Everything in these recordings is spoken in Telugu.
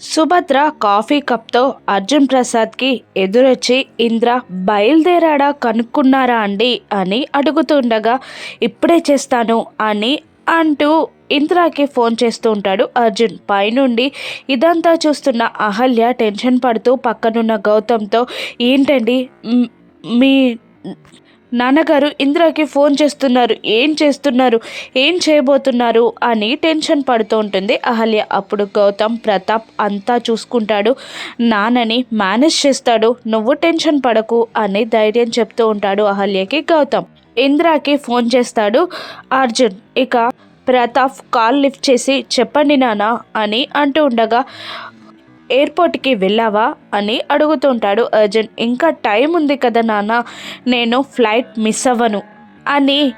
సుభద్ర కాఫీ కప్తో అర్జున్ ప్రసాద్కి ఎదురొచ్చి ఇంద్ర బయలుదేరాడా? కనుక్కున్నారా అండి? అని అడుగుతుండగా ఇప్పుడే చేస్తాను అని అంటూ ఇంద్రాకి ఫోన్ చేస్తూ ఉంటాడు అర్జున్. పైనుండి ఇదంతా చూస్తున్న అహల్య టెన్షన్ పడుతూ పక్కనున్న గౌతమ్తో ఏంటండి? మీ నాన్నగారు ఇంద్రకి ఫోన్ చేస్తున్నారు. ఏం చేస్తున్నారు? ఏం చేయబోతున్నారు? అని టెన్షన్ పడుతూ ఉంటుంది అహల్య. అప్పుడు గౌతమ్ ప్రతాప్ అంతా చూసుకుంటాడు. నాన్నని మేనేజ్ చేస్తాడు. నువ్వు టెన్షన్ పడకు అని ధైర్యం చెప్తూ ఉంటాడు అహల్యకి గౌతమ్. ఇంద్రాకి ఫోన్ చేస్తాడు అర్జున్. ఇక ప్రతాప్ కాల్ లిఫ్ట్ చేసి చెప్పండి నాన్న అని అంటూ ఉండగా ఎయిర్పోర్ట్కి వెళ్ళావా? అని అడుగుతుంటాడు అర్జున్. ఇంకా టైం ఉంది కదా నాన్న నేను ఫ్లైట్ మిస్ అవ్వను. అని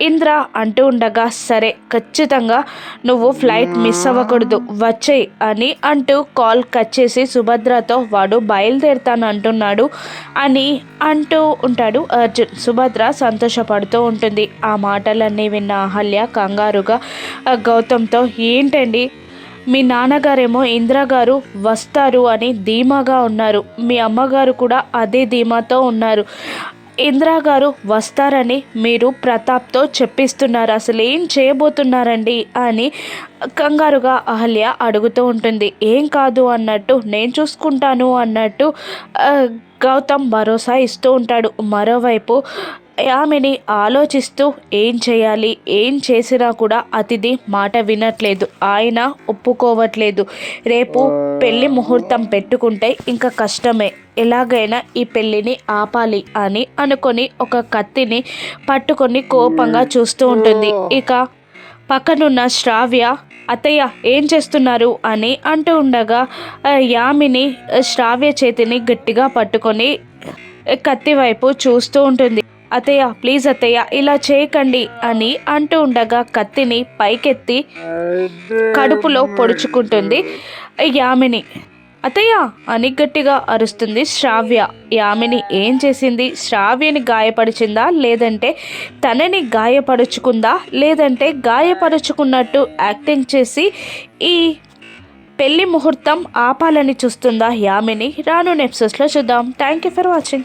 ఇంద్ర అంటూ ఉండగా సరే ఖచ్చితంగా నువ్వు ఫ్లైట్ మిస్ అవ్వకూడదు వచ్చేయ్ అని అంటూ కాల్ కట్ చేసి సుభద్రతో వాడు బయలుదేరుతాను అంటున్నాడు అని అంటూ ఉంటాడు అర్జున్. సుభద్ర సంతోషపడుతూ ఉంటుంది. ఆ మాటలన్నీ విన్న అహల్య కంగారుగా ఆ, గౌతమ్తో ఏంటండి మీ నాన్నగారేమో ఇంద్రగారు వస్తారు అని ధీమాగా ఉన్నారు. మీ అమ్మగారు కూడా అదే ధీమాతో ఉన్నారు. ఇందిరాగారు వస్తారని మీరు ప్రతాప్తో చెప్పిస్తున్నారు. అసలు ఏం చేయబోతున్నారండి అని కంగారుగా అహల్య అడుగుతూ ఉంటుంది. ఏం కాదు అన్నట్టు నేను చూసుకుంటాను అన్నట్టు గౌతమ్ భరోసా ఇస్తూ ఉంటాడు. మరోవైపు ఆమెని ఆలోచిస్తూ ఏం చేయాలి ఏం చేసినా కూడా అతిథి మాట వినట్లేదు. ఆయన ఒప్పుకోవట్లేదు. రేపు పెళ్ళి ముహూర్తం పెట్టుకుంటే ఇంకా కష్టమే. ఎలాగైనా ఈ పెళ్ళిని ఆపాలి అని అనుకొని ఒక కత్తిని పట్టుకొని కోపంగా చూస్తూ ఉంటుంది. ఇక పక్కనున్న శ్రావ్య అత్తయ్య ఏం చేస్తున్నారు? అని అంటూ ఉండగా యామిని శ్రావ్య చేతిని గట్టిగా పట్టుకొని కత్తి వైపు చూస్తూ ఉంటుంది. అతయ్య ప్లీజ్ అతయ్య ఇలా చేయకండి అని అంటూ ఉండగా కత్తిని పైకెత్తి కడుపులో పొడుచుకుంటుంది యామిని. అతయ్య అని గట్టిగా అరుస్తుంది శ్రావ్య. యామిని ఏం చేసింది? శ్రావ్యని గాయపరిచిందా? లేదంటే తనని గాయపరుచుకుందా? లేదంటే గాయపరుచుకున్నట్టు యాక్టింగ్ చేసి ఈ పెళ్ళి ముహూర్తం ఆపాలని చూస్తుందా యామిని? రాను నెప్సెస్లో చూద్దాం. Thank you for watching.